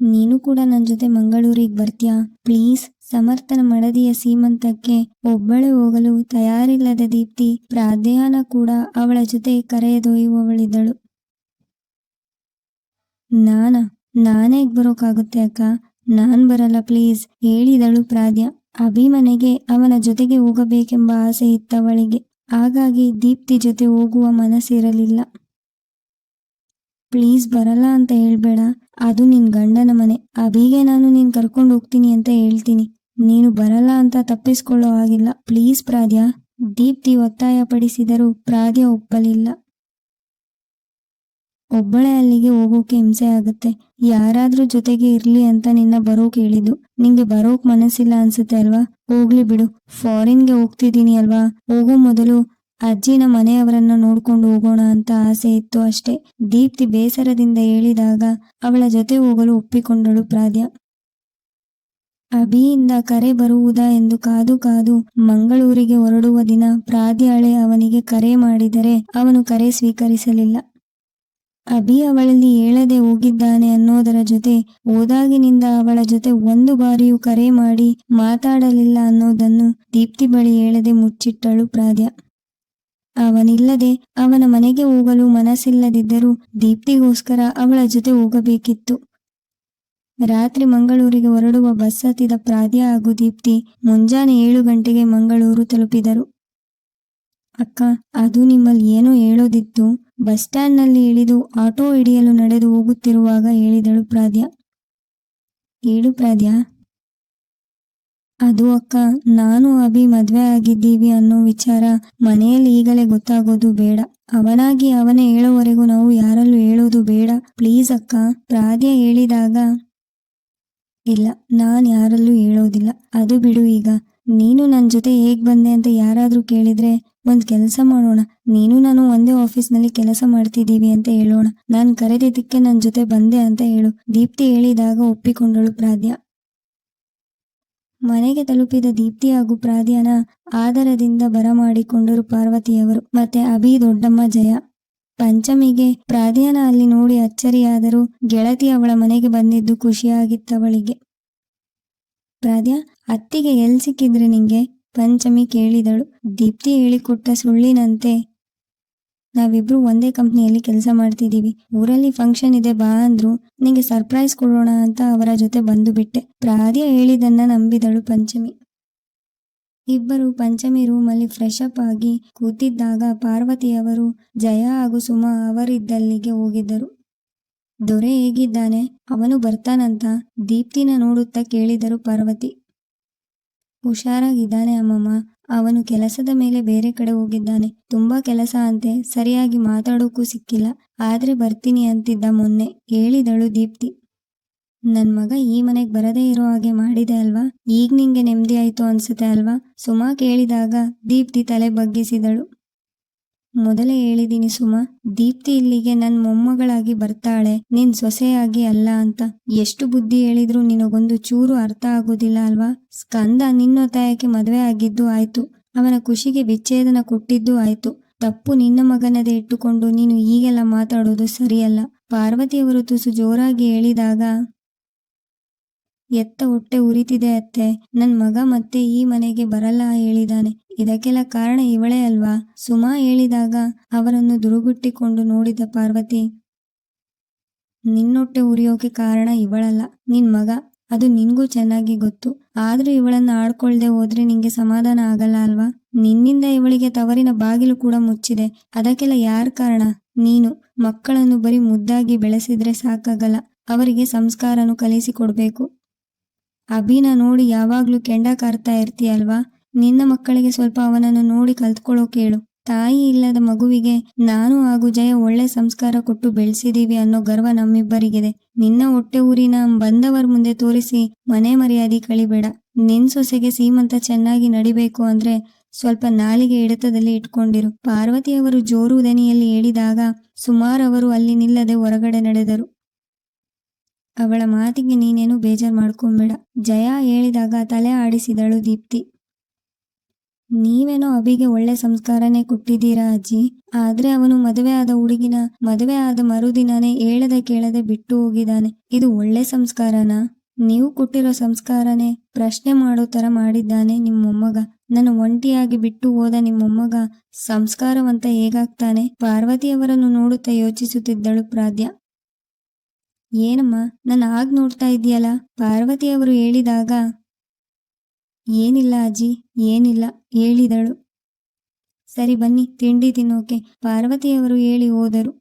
ನೀನು ಕೂಡ ನನ್ನ ಜೊತೆ ಮಂಗಳೂರಿಗೆ ಬರ್ತೀಯಾ? ಪ್ಲೀಸ್, ಸಮರ್ಥನ ಮಡದಿಯ ಸೀಮಂತಕ್ಕೆ ಒಬ್ಬಳೆ ಹೋಗಲು ತಯಾರಿಲ್ಲದ ದೀಪ್ತಿ, ಪ್ರಾಧ್ಯಾನ ಕೂಡ ಅವಳ ಜೊತೆ ಕರೆಯದೊಯ್ಯುವವಳಿದ್ದಳು ನಾನ, ನಾನೇ ಬರೋಕಾಗುತ್ತೆ ಅಕ್ಕ. ನಾನ್ ಬರಲ್ಲ, ಪ್ಲೀಸ್, ಹೇಳಿದಳು ಪ್ರಾಧ್ಯ ಅಭಿಮನೆಗೆ ಅವನ ಜೊತೆಗೆ ಹೋಗಬೇಕೆಂಬ ಆಸೆ ಇತ್ತವಳಿಗೆ. ಹಾಗಾಗಿ ದೀಪ್ತಿ ಜೊತೆ ಹೋಗುವ ಮನಸ್ಸಿರಲಿಲ್ಲ. ಪ್ಲೀಸ್ ಬರಲ್ಲ ಅಂತ ಹೇಳ್ಬೇಡ. ಅದು ನಿನ್ ಗಂಡನ ಮನೆ. ಅಭಿಗೆ ನಾನು ನೀನ್ ಕರ್ಕೊಂಡು ಹೋಗ್ತೀನಿ ಅಂತ ಹೇಳ್ತೀನಿ. ನೀನು ಬರಲ್ಲ ಅಂತ ತಪ್ಪಿಸ್ಕೊಳ್ಳೋ ಹಾಗಿಲ್ಲ. ಪ್ಲೀಸ್ ಪ್ರಾದ್ಯ ದೀಪ್ತಿ ಒತ್ತಾಯ ಪಡಿಸಿದರೂ ಪ್ರಾದ್ಯ ಒಪ್ಪಲಿಲ್ಲ. ಒಬ್ಬಳೆ ಅಲ್ಲಿಗೆ ಹೋಗೋಕೆ ಹಿಂಸೆ ಆಗುತ್ತೆ. ಯಾರಾದ್ರೂ ಜೊತೆಗೆ ಇರ್ಲಿ ಅಂತ ನಿನ್ನ ಬರೋಕ್ ಹೇಳಿದ್ದು ನಿಂಗೆ ಬರೋಕ್ ಮನಸ್ಸಿಲ್ಲ ಅನ್ಸುತ್ತೆ ಅಲ್ವಾ? ಹೋಗ್ಲಿ ಬಿಡು. ಫಾರಿನ್ಗೆ ಹೋಗ್ತಿದ್ದೀನಿ ಅಲ್ವಾ? ಹೋಗೋ ಮೊದಲು ಅಜ್ಜಿನ ಮನೆಯವರನ್ನ ನೋಡ್ಕೊಂಡು ಹೋಗೋಣ ಅಂತ ಆಸೆ ಇತ್ತು ಅಷ್ಟೇ. ದೀಪ್ತಿ ಬೇಸರದಿಂದ ಹೇಳಿದಾಗ ಅವಳ ಜೊತೆ ಹೋಗಲು ಒಪ್ಪಿಕೊಂಡಳು ಪ್ರಾದ್ಯ ಅಭಿಯಿಂದ ಕರೆ ಬರುವುದಾ ಎಂದು ಕಾದು ಕಾದು ಮಂಗಳೂರಿಗೆ ಹೊರಡುವ ದಿನ ಪ್ರಾದ್ಯಾಳೆ ಅವನಿಗೆ ಕರೆ ಮಾಡಿದರೆ ಅವನು ಕರೆ ಸ್ವೀಕರಿಸಲಿಲ್ಲ. ಅಭಿ ಅವಳಲ್ಲಿ ಹೇಳದೆ ಹೋಗಿದ್ದಾನೆ ಅನ್ನೋದರ ಜೊತೆ ಹೋದಾಗಿನಿಂದ ಅವಳ ಜೊತೆ ಒಂದು ಬಾರಿಯೂ ಕರೆ ಮಾಡಿ ಮಾತಾಡಲಿಲ್ಲ ಅನ್ನೋದನ್ನು ದೀಪ್ತಿ ಬಳಿ ಹೇಳದೆ ಮುಚ್ಚಿಟ್ಟಳು ಪ್ರಾದ್ಯ ಅವನಿಲ್ಲದೆ ಅವನ ಮನೆಗೆ ಹೋಗಲು ಮನಸ್ಸಿಲ್ಲದಿದ್ದರೂ ದೀಪ್ತಿಗೋಸ್ಕರ ಅವಳ ಜೊತೆ ಹೋಗಬೇಕಿತ್ತು. ರಾತ್ರಿ ಮಂಗಳೂರಿಗೆ ಹೊರಡುವ ಬಸ್ ಹತ್ತಿದ ಪ್ರಾದ್ಯ ಹಾಗೂ ದೀಪ್ತಿ ಮುಂಜಾನೆ ಏಳು ಗಂಟೆಗೆ ಮಂಗಳೂರು ತಲುಪಿದರು. ಅಕ್ಕ, ಅದು ನಿಮ್ಮಲ್ಲಿ ಏನೋ ಹೇಳೋದಿತ್ತು. ಬಸ್ ಸ್ಟ್ಯಾಂಡ್ನಲ್ಲಿ ಇಳಿದು ಆಟೋ ಹಿಡಿಯಲು ನಡೆದು ಹೋಗುತ್ತಿರುವಾಗ ಹೇಳಿದಳು ಪ್ರಾದ್ಯ. ಏಳು ಪ್ರಾದ್ಯ? ಅದು ಅಕ್ಕ, ನಾನು ಅಭಿ ಮದ್ವೆ ಆಗಿದ್ದೀವಿ ಅನ್ನೋ ವಿಚಾರ ಮನೆಯಲ್ಲಿ ಈಗಲೇ ಗೊತ್ತಾಗೋದು ಬೇಡ. ಅವನಾಗಿ ಅವನೇ ಹೇಳೋವರೆಗೂ ನಾವು ಯಾರಲ್ಲೂ ಹೇಳೋದು ಬೇಡ. ಪ್ಲೀಸ್ ಅಕ್ಕ ಪ್ರಾದ್ಯ ಹೇಳಿದಾಗ ಇಲ್ಲ, ನಾನ್ ಯಾರಲ್ಲೂ ಹೇಳೋದಿಲ್ಲ. ಅದು ಬಿಡು ಈಗ. ನೀನು ನನ್ನ ಜೊತೆ ಹೇಗ್ ಬಂದೆ ಅಂತ ಯಾರಾದ್ರೂ ಕೇಳಿದ್ರೆ ಒಂದ್ ಕೆಲಸ ಮಾಡೋಣ. ನೀನು ನಾನು ಒಂದೇ ಆಫೀಸ್ನಲ್ಲಿ ಕೆಲಸ ಮಾಡ್ತಿದ್ದೀವಿ ಅಂತ ಹೇಳೋಣ. ನಾನ್ ಕರೆದಿದ್ದಕ್ಕೆ ನನ್ನ ಜೊತೆ ಬಂದೆ ಅಂತ ಹೇಳು. ದೀಪ್ತಿ ಹೇಳಿದಾಗ ಒಪ್ಪಿಕೊಂಡಳು ಪ್ರಾದ್ಯ ಮನೆಗೆ ತಲುಪಿದ ದೀಪ್ತಿ ಹಾಗೂ ಪ್ರಾದ್ಯನ ಆದರದಿಂದ ಬರಮಾಡಿಕೊಂಡರು ಪಾರ್ವತಿಯವರು ಮತ್ತೆ ಅಭಿ, ದೊಡ್ಡಮ್ಮ, ಜಯ. ಪಂಚಮಿಗೆ ಪ್ರಾದ್ಯನ ಅಲ್ಲಿ ನೋಡಿ ಅಚ್ಚರಿಯಾದರೂ ಗೆಳತಿ ಅವಳ ಮನೆಗೆ ಬಂದಿದ್ದು ಖುಷಿಯಾಗಿತ್ತವಳಿಗೆ. ಪ್ರಾದ್ಯ, ಅತ್ತಿಗೆ ಎಲ್ ಸಿಕ್ಕಿದ್ರೆ ನಿಂಗೆ? ಪಂಚಮಿ ಕೇಳಿದಳು. ದೀಪ್ತಿ ಹೇಳಿಕೊಟ್ಟ ಸುಳ್ಳಿನಂತೆ ನಾವಿಬ್ರು ಒಂದೇ ಕಂಪ್ನಿಯಲ್ಲಿ ಕೆಲಸ ಮಾಡ್ತಿದ್ದೀವಿ ಊರಲ್ಲಿ ಫಂಕ್ಷನ್ ಇದೆ, ಬಾ ಅಂದ್ರು, ನಿಂಗೆ ಸರ್ಪ್ರೈಸ್ ಕೊಡೋಣ ಅಂತ ಅವರ ಜೊತೆ ಬಂದು ಬಿಟ್ಟೆ. ಪ್ರಾದ್ಯ ಹೇಳಿದನ್ನ ನಂಬಿದಳು ಪಂಚಮಿ. ಇಬ್ಬರು ಪಂಚಮಿ ರೂಮಲ್ಲಿ ಫ್ರೆಶ್ ಅಪ್ ಆಗಿ ಕೂತಿದ್ದಾಗ ಪಾರ್ವತಿಯವರು ಜಯ ಹಾಗೂ ಸುಮಾ ಅವರಿದ್ದಲ್ಲಿಗೆ ಹೋಗಿದ್ದರು. ದೊರೆ ಹೇಗಿದ್ದಾನೆ? ಅವನು ಬರ್ತಾನಂತ ದೀಪ್ತಿನ ನೋಡುತ್ತಾ ಕೇಳಿದರು ಪಾರ್ವತಿ. ಹುಷಾರಾಗಿದ್ದಾನೆ ಅಮ್ಮಮ್ಮ. ಅವನು ಕೆಲಸದ ಮೇಲೆ ಬೇರೆ ಕಡೆ ಹೋಗಿದ್ದಾನೆ. ತುಂಬಾ ಕೆಲಸ ಅಂತೆ, ಸರಿಯಾಗಿ ಮಾತಾಡೋಕ್ಕೂ ಸಿಕ್ಕಿಲ್ಲ. ಆದ್ರೆ ಬರ್ತೀನಿ ಅಂತಿದ್ದ ಮೊನ್ನೆ, ಹೇಳಿದಳು ದೀಪ್ತಿ. ನನ್ ಮಗ ಈ ಮನೆಗ್ ಬರದೇ ಇರೋ ಹಾಗೆ ಮಾಡಿದೆ ಅಲ್ವಾ? ಈಗ ನಿಂಗೆ ನೆಮ್ಮದಿ ಆಯ್ತು ಅನ್ಸುತ್ತೆ ಅಲ್ವಾ? ಸುಮಾ ಕೇಳಿದಾಗ ದೀಪ್ತಿ ತಲೆ ಬಗ್ಗಿಸಿದಳು. ಮೊದಲೇ ಹೇಳಿದೀನಿ ಸುಮಾ, ದೀಪ್ತಿ ಇಲ್ಲಿಗೆ ನನ್ ಮೊಮ್ಮಗಳಾಗಿ ಬರ್ತಾಳೆ, ನಿನ್ ಸೊಸೆಯಾಗಿ ಅಲ್ಲ ಅಂತ. ಎಷ್ಟು ಬುದ್ಧಿ ಹೇಳಿದ್ರು ನಿನಗೊಂದು ಚೂರು ಅರ್ಥ ಆಗೋದಿಲ್ಲ ಅಲ್ವಾ? ಸ್ಕಂದ ನಿನ್ನೊತ್ತಾಯಕ್ಕೆ ಮದ್ವೆ ಆಗಿದ್ದು ಆಯ್ತು. ಅವನ ಖುಷಿಗೆ ವಿಚ್ಛೇದನ ಕೊಟ್ಟಿದ್ದು ಆಯ್ತು. ತಪ್ಪು ನಿನ್ನ ಮಗನದೇ ಇಟ್ಟುಕೊಂಡು ನೀನು ಈಗೆಲ್ಲ ಮಾತಾಡೋದು ಸರಿಯಲ್ಲ. ಪಾರ್ವತಿಯವರು ತುಸು ಜೋರಾಗಿ ಹೇಳಿದಾಗ ಎತ್ತ ಹೊಟ್ಟೆ ಉರಿತಿದೆ ಅತ್ತೆ. ನನ್ ಮಗ ಮತ್ತೆ ಈ ಮನೆಗೆ ಬರಲ್ಲ ಹೇಳಿದಾನೆ. ಇದಕ್ಕೆಲ್ಲ ಕಾರಣ ಇವಳೇ ಅಲ್ವಾ? ಸುಮಾ ಹೇಳಿದಾಗ ಅವರನ್ನು ದುರುಗುಟ್ಟಿಕೊಂಡು ನೋಡಿದ ಪಾರ್ವತಿ, ನಿನ್ನೊಟ್ಟೆ ಉರಿಯೋಕೆ ಕಾರಣ ಇವಳಲ್ಲ, ನಿನ್ ಮಗ. ಅದು ನಿನ್ಗೂ ಚೆನ್ನಾಗಿ ಗೊತ್ತು. ಆದ್ರೂ ಇವಳನ್ನ ಆಡ್ಕೊಳ್ದೆ ಹೋದ್ರೆ ನಿಂಗೆ ಸಮಾಧಾನ ಆಗಲ್ಲ ಅಲ್ವಾ? ನಿನ್ನಿಂದ ಇವಳಿಗೆ ತವರಿನ ಬಾಗಿಲು ಕೂಡ ಮುಚ್ಚಿದೆ. ಅದಕ್ಕೆಲ್ಲ ಯಾರ್ ಕಾರಣ? ನೀನು. ಮಕ್ಕಳನ್ನು ಬರೀ ಮುದ್ದಾಗಿ ಬೆಳೆಸಿದ್ರೆ ಸಾಕಾಗಲ್ಲ. ಅವರಿಗೆ ಸಂಸ್ಕಾರನು ಕಲಿಸಿಕೊಡ್ಬೇಕು ಅಭಿನ ನೋಡಿ ಯಾವಾಗ್ಲೂ ಕೆಂಡ ಕಾರ್ತಾ ಇರ್ತೀಯಲ್ವಾ? ನಿನ್ನ ಮಕ್ಕಳಿಗೆ ಸ್ವಲ್ಪ ಅವನನ್ನು ನೋಡಿ ಕಲ್ತ್ಕೊಳ್ಳೋ ಕೇಳು. ತಾಯಿ ಇಲ್ಲದ ಮಗುವಿಗೆ ನಾನು ಹಾಗೂ ಜಯ ಒಳ್ಳೆ ಸಂಸ್ಕಾರ ಕೊಟ್ಟು ಬೆಳೆಸಿದೀವಿ ಅನ್ನೋ ಗರ್ವ ನಮ್ಮಿಬ್ಬರಿಗಿದೆ. ನಿನ್ನ ಹೊಟ್ಟೆ ಊರಿನ ಬಂದವರ ಮುಂದೆ ತೋರಿಸಿ ಮನೆ ಮರ್ಯಾದೆ ಕಳಿಬೇಡ. ನಿನ್ ಸೊಸೆಗೆ ಸೀಮಂತ ಚೆನ್ನಾಗಿ ನಡಿಬೇಕು ಅಂದ್ರೆ ಸ್ವಲ್ಪ ನಾಲಿಗೆ ಹಿಡಿತದಲ್ಲಿ ಇಟ್ಕೊಂಡಿರು. ಪಾರ್ವತಿಯವರು ಜೋರು ದನಿಯಲ್ಲಿ ಹೇಳಿದಾಗ ಸುಮಾರು ಅವರು ಅಲ್ಲಿ ನಿಲ್ಲದೆ ಹೊರಗಡೆ ನಡೆದರು. ಅವಳ ಮಾತಿಗೆ ನೀನೇನು ಬೇಜಾರು ಮಾಡ್ಕೊಂಬೇಡ. ಜಯ ಹೇಳಿದಾಗ ತಲೆ ಆಡಿಸಿದಳು ದೀಪ್ತಿ. ನೀವೇನೋ ಅಭಿಗೆ ಒಳ್ಳೆ ಸಂಸ್ಕಾರನೇ ಕೊಟ್ಟಿದ್ದೀರಾ ಅಜ್ಜಿ? ಆದ್ರೆ ಅವನು ಮದುವೆ ಆದ ಹುಡುಗಿನ, ಮದುವೆ ಆದ ಮರುದಿನನೇ ಹೇಳದೆ ಕೇಳದೆ ಬಿಟ್ಟು ಹೋಗಿದ್ದಾನೆ. ಇದು ಒಳ್ಳೆ ಸಂಸ್ಕಾರನಾ? ನೀವು ಕೊಟ್ಟಿರೋ ಸಂಸ್ಕಾರನೇ ಪ್ರಶ್ನೆ ಮಾಡೋ ತರ ಮಾಡಿದ್ದಾನೆ ನಿಮ್ಮ ಮೊಮ್ಮಗ ನನ್ನ ಒಂಟಿಯಾಗಿ ಬಿಟ್ಟು ಹೋದ ನಿಮ್ಮ ಮೊಮ್ಮಗ ಸಂಸ್ಕಾರವಂತ ಹೇಗಾಗ್ತಾನೆ? ಪಾರ್ವತಿಯವರನ್ನು ನೋಡುತ್ತಾ ಯೋಚಿಸುತ್ತಿದ್ದಳು ಪ್ರಾದ್ಯ ಏನಮ್ಮ, ನಾನು ಆಗ ನೋಡ್ತಾ ಇದೆಯಲ್ಲ ಪಾರ್ವತಿಯವರು ಹೇಳಿದಾಗ. ಏನಿಲ್ಲ ಅಜ್ಜಿ, ಏನಿಲ್ಲ, ಹೇಳಿದಳು. ಸರಿ ಬನ್ನಿ, ತಿಂಡಿ ತಿನ್ನೋಕೆ ಪಾರ್ವತಿಯವರು ಹೇಳಿ ಹೋದರು.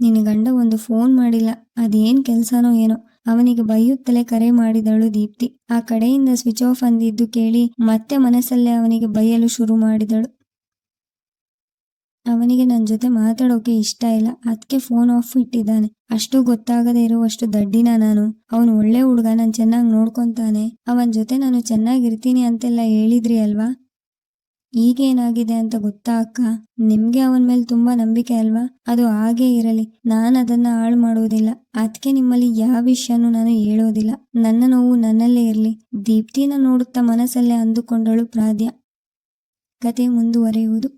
ನಿನ್ನ ಗಂಡ ಒಂದು ಫೋನ್ ಮಾಡಿಲ್ಲ, ಅದೇನ್ ಕೆಲ್ಸನೋ ಏನೋ. ಅವನಿಗೆ ಬೈಯುತ್ತಲೇ ಕರೆ ಮಾಡಿದಳು ದೀಪ್ತಿ. ಆ ಕಡೆಯಿಂದ ಸ್ವಿಚ್ ಆಫ್ ಅಂದಿದ್ದು ಕೇಳಿ ಮತ್ತೆ ಮನಸ್ಸಲ್ಲೇ ಅವನಿಗೆ ಬೈಯಲು ಶುರು ಮಾಡಿದಳು. ಅವನಿಗೆ ನನ್ನ ಜೊತೆ ಮಾತಾಡೋಕೆ ಇಷ್ಟ ಇಲ್ಲ. ಅದಕ್ಕೆ ಫೋನ್ ಆಫ್ ಇಟ್ಟಿದ್ದಾನೆ. ಅಷ್ಟು ಗೊತ್ತಾಗದೇ ಇರುವಷ್ಟು ದಡ್ಡಿನ ನಾನು. ಅವನು ಒಳ್ಳೆ ಹುಡುಗ, ನಾನು ಚೆನ್ನಾಗಿ ನೋಡ್ಕೊಂತಾನೆ. ಅವನ ಜೊತೆ ನಾನು ಚೆನ್ನಾಗಿರ್ತೀನಿ ಅಂತೆಲ್ಲ ಹೇಳಿದ್ರಿ ಅಲ್ವಾ? ಈಗೇನಾಗಿದೆ ಅಂತ ಗೊತ್ತಾ ಅಕ್ಕ? ನಿಮ್ಗೆ ಅವನ ಮೇಲೆ ತುಂಬಾ ನಂಬಿಕೆ ಅಲ್ವಾ? ಅದು ಹಾಗೇ ಇರಲಿ. ನಾನು ಅದನ್ನ ಹಾಳು ಮಾಡುವುದಿಲ್ಲ ಅದಕ್ಕೆ ನಿಮ್ಮಲ್ಲಿ ಯಾವ ವಿಷಯನೂ ನಾನು ಹೇಳೋದಿಲ್ಲ. ನನ್ನ ನೋವು ನನ್ನಲ್ಲೇ ಇರಲಿ. ದೀಪ್ತಿನ ನೋಡುತ್ತಾ ಮನಸ್ಸಲ್ಲೇ ಅಂದುಕೊಂಡಳು ಪ್ರಾಧ್ಯ ಕತೆ ಮುಂದುವರಿಯುವುದು.